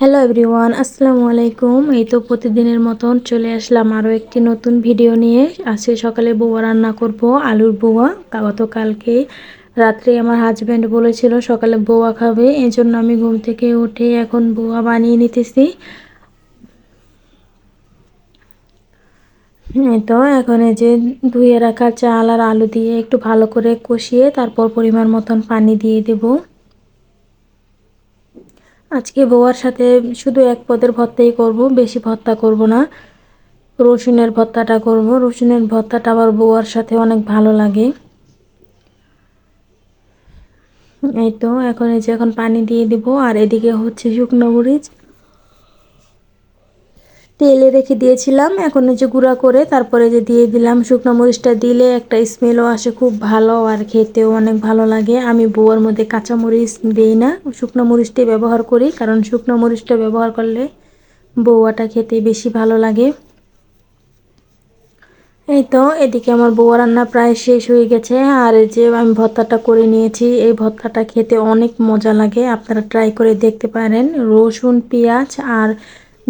Hello everyone আসসালামু আলাইকুম। এই তো প্রতিদিনের মতন চলে আসলাম আরও একটি নতুন ভিডিও নিয়ে। আজকে সকালে বউয়া রান্না করব, আলুর বউয়া গতকালকে রাত্রে আমার হাজব্যান্ড বলেছিল সকালে বোয়া খাবে এই জন্য আমি ঘুম থেকে উঠে এখন বোয়া বানিয়ে নিতেছি। এই তো এখন এই যে ধুয়ে রাখা চাল আর আলু দিয়ে একটু ভালো করে কষিয়ে তারপর পরিমাণ মতন পানি দিয়ে দেবো। আজকে বউয়ার সাথে শুধু এক পদের ভর্তাই করব, বেশি ভর্তা করব না। রসুনের ভর্তাটা করব। রসুনের ভর্তাটা আবার বউয়ার সাথে অনেক ভালো লাগে। এই তো, এখন এই যে এখন পানি দিয়ে দিব, আর এদিকে হচ্ছে শুকনো মরিচ। তেলে রেখে দিয়েছিলাম। এখন যে গুঁড়া করে তারপরে যে দিয়ে দিলাম, শুকনো মরিচটা দিলে একটা স্মেলও আসে, খুব ভালো আর খেতেও অনেক ভালো লাগে। আমি বউয়ার মধ্যে কাঁচা মরিচ দিই না, শুকনো মরিচটাই ব্যবহার করি, কারণ শুকনো মরিচটা ব্যবহার করলে বউয়াটা খেতে বেশি ভালো লাগে। এই তো, এদিকে আমার বউয়া রান্না প্রায় শেষ হয়ে গেছে। আর এই যে আমি ভর্তাটা করে নিয়েছি, এই ভর্তাটা খেতে অনেক মজা লাগে। আপনারা ট্রাই করে দেখতে পারেন। রসুন, পেঁয়াজ আর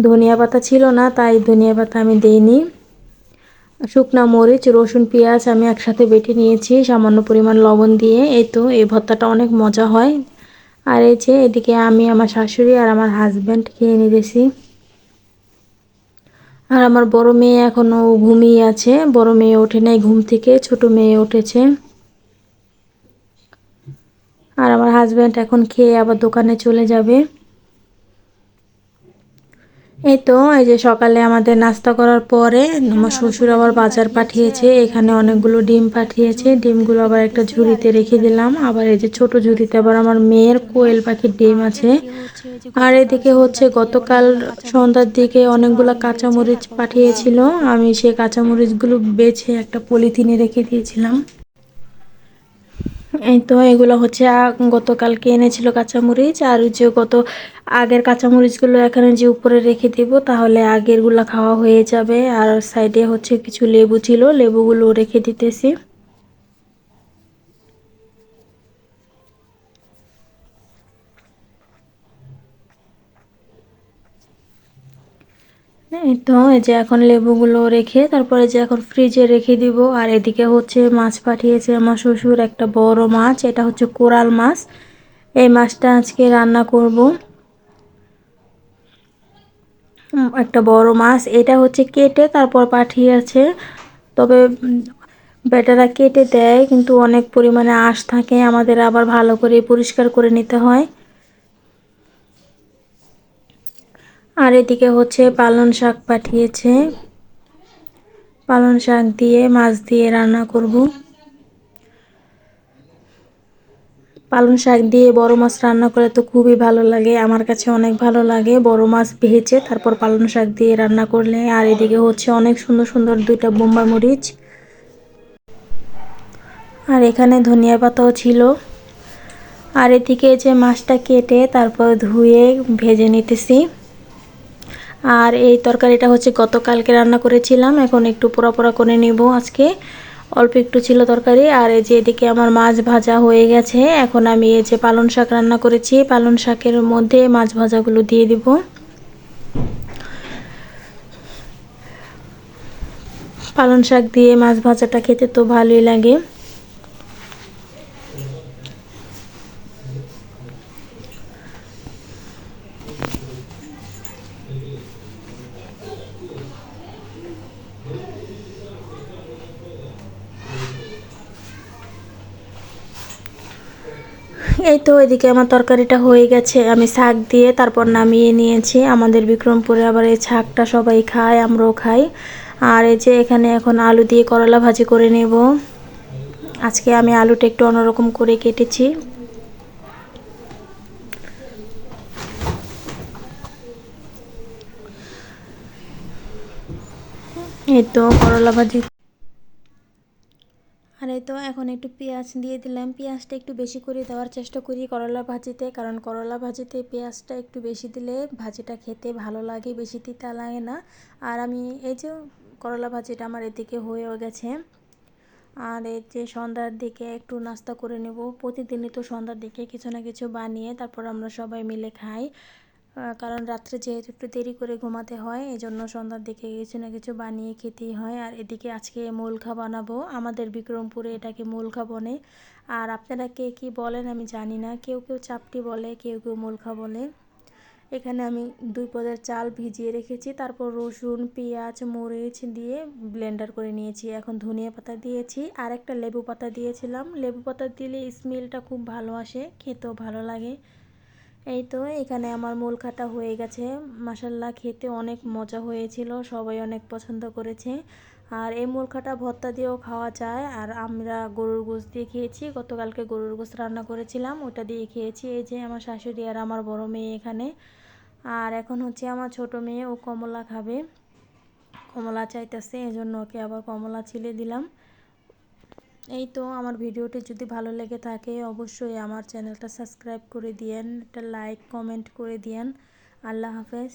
ধনিয়া পাতা ছিল না, তাই ধনিয়া পাতা আমি দেইনি। শুকনা মরিচ, রসুন, পেঁয়াজ আমি একসাথে বেটে নিয়েছি, সামান্য পরিমাণ লবণ দিয়ে। এই তো, এই ভর্তাটা অনেক মজা হয়। আর এই যে, এদিকে আমি আমার শাশুড়ি আর আমার হাজব্যান্ড খেয়ে নিয়েছি আর আমার বড় মেয়ে এখনও ঘুমিয়ে আছে। বড় মেয়ে ওঠে নাই ঘুম থেকে, ছোট মেয়ে উঠেছে। আর আমার হাজব্যান্ড এখন খেয়ে আবার দোকানে চলে যাবে। এই তো এই যে সকালে আমাদের নাস্তা করার পরে আমার শ্বশুর আবার বাজার পাঠিয়েছে, এখানে অনেকগুলো ডিম পাঠিয়েছে, ডিমগুলো আবার একটা ঝুড়িতে রেখে দিলাম, আবার এই যে ছোট ঝুড়িতে আবার আমার মেয়ের কোয়েল পাখির ডিম আছে। আর এদিকে হচ্ছে গতকাল সন্ধ্যার দিকে অনেকগুলো কাঁচামরিচ পাঠিয়েছিল, আমি সেই কাঁচামরিচগুলো বেছে একটা পলিথিনে রেখে দিয়েছিলাম। এই তো এগুলো হচ্ছে গতকালকে এনেছিল কাঁচামরিচ, আর যে গত আগের কাঁচামরিচগুলো এখানে যে উপরে রেখে দিব, তাহলে আগেরগুলো খাওয়া হয়ে যাবে। আর সাইডে হচ্ছে কিছু লেবু ছিল লেবুগুলো রেখে দিতেছি। এই তো, এই যে এখন লেবুগুলো রেখে তারপরে যে এখন ফ্রিজে রেখে দিব। আর এদিকে হচ্ছে মাছ পাঠিয়েছে আমার শ্বশুর, একটা বড় মাছ, এটা হচ্ছে কোরাল মাছ। এই মাছটা আজকে রান্না করব। একটা বড় মাছ, এটা হচ্ছে কেটে তারপর পাঠিয়েছে। তবে বেটারা কেটে দেয়, কিন্তু অনেক পরিমাণে আঁশ থাকে, আমাদের আবার ভালো করে পরিষ্কার করে নিতে হয়। আর এদিকে হচ্ছে পালন শাক পাঠিয়েছে। পালন শাক দিয়ে মাছ দিয়ে রান্না করব। পালন শাক দিয়ে বড় মাছ রান্না করে তো খুবই ভালো লাগে। আমার কাছে অনেক ভালো লাগে। বড় মাছ ভেজে তারপর পালন শাক দিয়ে রান্না করলে। আর এদিকে হচ্ছে অনেক সুন্দর সুন্দর দুইটা বোম্বা মরিচ। আর এখানে ধনিয়া পাতাও ছিল। আর এদিকে যে মাছটা কেটে তারপর ধুয়ে ভেজে নিতেছি। আর এই তরকারিটা হচ্ছে গতকালকে রান্না করেছিলাম। এখন একটু পোড়া পোড়া করে নেব আজকে। অল্প একটু ছিল তরকারি আর এই যে এদিকে আমার মাছ ভাজা হয়ে গেছে। এখন আমি এই যে পালন শাক রান্না করেছি। পালন শাকের মধ্যে মাছ ভাজাগুলো দিয়ে দিব। পালন শাক দিয়ে মাছ ভাজাটা খেতে তো ভালোই লাগে। এই তো এদিকে আমার তরকারিটা হয়ে গেছে। আমি শাক দিয়ে তারপর নামিয়ে নিয়েছি। আমাদের বিক্রমপুরে আবার এই শাকটা সবাই খায়, আমরাও খাই। আর এই যে এখানে এখন আলু দিয়ে করলা ভাজি করে নেব। আজকে আমি আলুটা একটু অন্যরকম করে কেটেছি। এই তো করলা ভাজি তো এখন একটু পেঁয়াজ দিয়ে দিলাম। পেঁয়াজটা একটু বেশি করে দেওয়ার চেষ্টা করি করলা ভাজিতে, কারণ করলা ভাজিতে পেঁয়াজটা একটু বেশি দিলে ভাজিটা খেতে ভালো লাগে, বেশি তিতা লাগে না। আর আমি এই যে করলা ভাজিটা আমার এদিকে হয়েও গেছে। আর এই যে সন্ধ্যার দিকে একটু নাস্তা করে নেব। প্রতিদিনই তো সন্ধ্যার দিকে কিছু না কিছু বানিয়ে তারপর আমরা সবাই মিলে খাই। কারণ রাত্রে যেহেতু একটু দেরি করে ঘুমাতে হয় এই জন্য সন্ধ্যার দিকে কিছু না কিছু বানিয়ে খেতেই হয়। আর এদিকে আজকে মোলখা বানাবো। আমাদের বিক্রমপুরে এটাকে মোলখা বনে আর আপনারা কে কী বলেন আমি জানি না। কেউ কেউ চাপটি বলে, কেউ কেউ মোলখা বলে। এখানে আমি দুই পদের চাল ভিজিয়ে রেখেছি। তারপর রসুন, পেঁয়াজ, মরিচ দিয়ে ব্লেন্ডার করে নিয়েছি। এখন ধনিয়া পাতা দিয়েছি। আর একটা লেবু পাতা দিয়েছিলাম। লেবু পাতা দিলে স্মেলটা খুব ভালো আসে, খেতেও ভালো লাগে। এই তো, এখানে আমার মূল খাটা হয়ে গেছে। মাসাল্লাহ খেতে অনেক মজা হয়েছিল, সবাই অনেক পছন্দ করেছে। আর এই মূল খাটা ভর্তা দিয়েও খাওয়া যায়। আর আমরা গরুর গোস দিয়ে খেয়েছি, গতকালকে গরুর গোস রান্না করেছিলাম, ওটা দিয়ে খেয়েছি। এই যে আমার শাশুড়ি আর আমার বড় মেয়ে এখানে। আর এখন হচ্ছে আমার ছোট মেয়ে, ও কমলা খাবে। কমলা চাইতেছে এই জন্য ওকে আবার কমলা ছিলে দিলাম। এই তো আমার ভিডিওটি যদি ভালো লেগে থাকে, অবশ্যই আমার চ্যানেলটা সাবস্ক্রাইব করে দিয়েন, একটা লাইক, কমেন্ট করে দিয়েন। আল্লাহ হাফেজ।